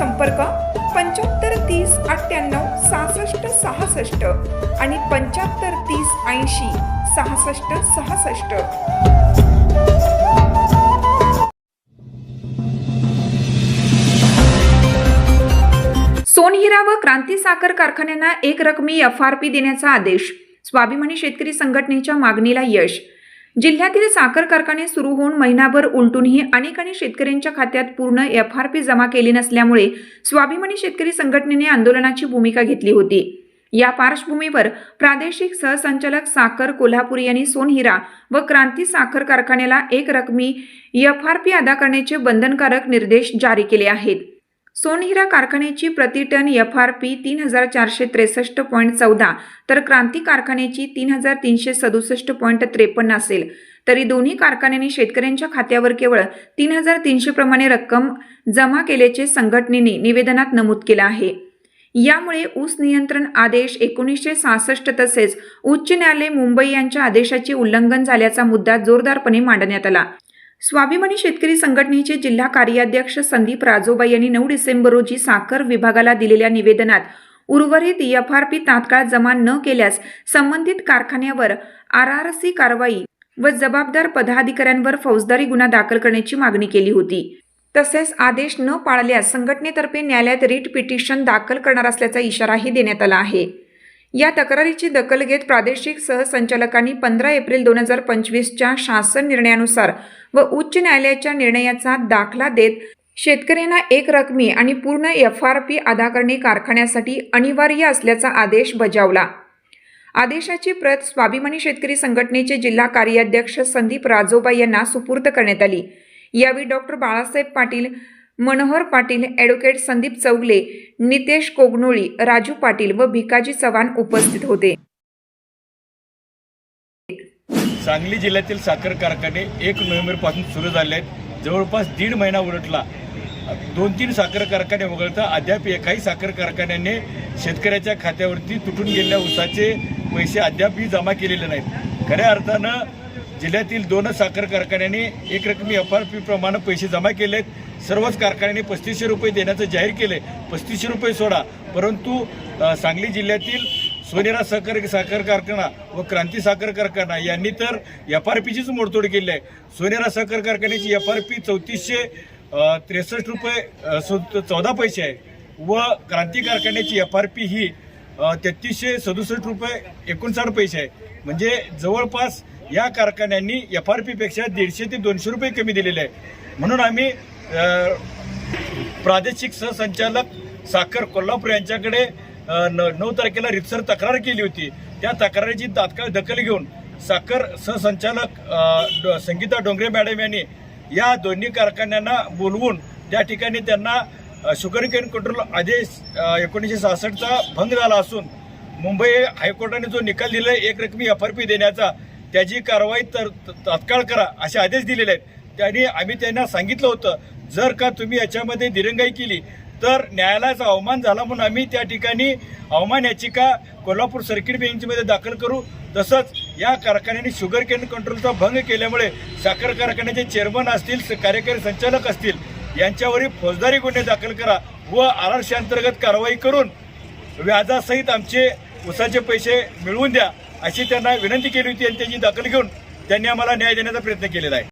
संपर्क पंच्याहत्तर तीस अठ्ठ्याण्णव सहासष्ट सहासष्ट आणि पंच्याहत्तर तीस ऐंशी सहासष्ट सहासष्ट. सोनहिरा व क्रांती साखर कारखान्यांना एक रकमी एफ आर पी देण्याचा आदेश. स्वाभिमानी शेतकरी संघटनेच्या मागणीला यश. जिल्ह्यातील साखर कारखाने सुरू होऊन महिनाभर उलटूनही अनेकांनी शेतकऱ्यांच्या खात्यात पूर्ण एफ आर पी जमा केली नसल्यामुळे स्वाभिमानी शेतकरी संघटनेने आंदोलनाची भूमिका घेतली होती. या पार्श्वभूमीवर प्रादेशिक सहसंचालक साखर कोल्हापुरी यांनी सोनहिरा व क्रांती साखर कारखान्याला एक रकमी एफ आर पी अदा करण्याचे बंधनकारक निर्देश जारी केले आहेत. सोनहिरा कारखान्याची प्रति टन एफ आर पी तीन हजार चारशे त्रेसष्ट पॉईंट चौदा तर क्रांती कारखान्याची तीन हजार तीनशे सदुसष्ट पॉईंट त्रेपन्न असेल. तरी दोन्ही कारखान्यांनी शेतकऱ्यांच्या खात्यावर केवळ तीन हजार तीनशे प्रमाणे रक्कम जमा केल्याचे संघटनेने निवेदनात नमूद केलं आहे. यामुळे ऊस नियंत्रण आदेश एकोणीसशे सहासष्ट तसेच उच्च न्यायालय मुंबई यांच्या आदेशाचे उल्लंघन झाल्याचा मुद्दा जोरदारपणे मांडण्यात आला. स्वाभिमानी शेतकरी संघटनेचे जिल्हा कार्याध्यक्ष संदीप राजोबा यांनी नऊ डिसेंबर रोजी साखर विभागाला दिलेल्या निवेदनात उर्वरित एफ आर पी तात्काळ जमा न केल्यास संबंधित कारखान्यावर आर आर सी कारवाई व जबाबदार पदाधिकाऱ्यांवर फौजदारी गुन्हा दाखल करण्याची मागणी केली होती. तसेच आदेश न पाळल्यास संघटनेतर्फे न्यायालयात रिट पिटिशन दाखल करणार असल्याचा इशाराही देण्यात आला आहे. या तक्रारीची दखल घेत प्रादेशिक सहसंचालकांनी पंधरा एप्रिल दोन हजार पंचवीसच्या शासन निर्णयानुसार व उच्च न्यायालयाच्या निर्णयाचा दाखला देत शेतकऱ्यांना एक रकमी आणि पूर्ण एफ आर पी अदा करणे कारखान्यासाठी अनिवार्य असल्याचा आदेश बजावला. आदेशाची प्रत स्वाभिमानी शेतकरी संघटनेचे जिल्हा कार्याध्यक्ष संदीप राजोबा यांना सुपूर्द करण्यात आली. यावेळी डॉक्टर बाळासाहेब पाटील मनोहर पाटील ॲडव्होकेट संदीप चौगले नितेश कोगनोळी राजू पाटील व भिकाजी चव्हाण उपस्थित होते. सांगली जिल्ह्यातील साखर कारखाने एक नोव्हेंबरपासून सुरू झाले आहेत. जवळपास दीड महिना उलटला. दोन तीन साखर कारखाने वगळता अद्याप एकाही साखर कारखान्याने शेतकऱ्याच्या खात्यावरती तुटून गेलेल्या उसाचे पैसे अद्यापही जमा केलेले नाहीत. खऱ्या अर्थानं जिल्ह्यातील दोनच साखर कारखान्यांनी एक रकमी एफ आर पी प्रमाणे पैसे जमा केलेत. सर्वच कारखान्यांनी पस्तीसशे रुपये देण्याचं जाहीर केले पस्तीसशे रुपये सोडा. परंतु सांगली जिल्ह्यातील सोनेरा साखर साखर कारखाना व क्रांती साखर कारखाना यांनी तर एफ आर पीचीच मोडतोड केली आहे. सोनेरा साखर कारखान्याची एफ आर पी चौतीसशे त्रेसष्ट रुपये चौदा पैसे आहे. व क्रांती कारखान्याची एफ आर पी ही तेहतीसशे सदुसष्ट रुपये एकोणसाठ पैसे आहे. म्हणजे जवळपास या कारखान्यांनी एफ आर पीपेक्षा दीडशे ते दोनशे रुपये कमी दिलेले आहे. म्हणून आम्ही प्रादेशिक सहसंचालक साखर कोल्हापूर यांच्याकडे न नऊ तारखेला रितसर तक्रार केली होती. त्या तक्रारीची तात्काळ दखल घेऊन साखर सहसंचालक संगीता डोंगरे मॅडम यांनी या दोन्ही कारखान्यांना बोलवून त्या ठिकाणी त्यांना शुगर केन कंट्रोल आदेश एकोणीसशे सहासष्टचा भंग झाला असून मुंबई हायकोर्टाने जो निकाल दिला एक रकमी एफ आर पी देण्याचा त्याची कारवाई तर तात्काळ करा असे आदेश दिलेले आहेत. त्यांनी आम्ही त्यांना सांगितलं होतं जर का तुम्ही याच्यामध्ये दिरंगाई केली तर न्यायालयाचा अवमान झाला म्हणून आम्ही त्या ठिकाणी अवमान याचिका कोल्हापूर सर्किट बेंचमध्ये दाखल करू. तसंच या कारखान्याने शुगर केन कंट्रोलचा भंग केल्यामुळे साखर कारखान्याचे चेअरमन असतील स- कार्यकारी संचालक असतील यांच्यावरही फौजदारी गुन्हे दाखल करा व आर कारवाई करून व्याजासहित आमचे उसाचे पैसे मिळवून द्या. अशी त्यांना विनंती केली होती आणि त्याची दखल घेऊन त्यांनी आम्हाला न्याय देण्याचा प्रयत्न केलेला आहे.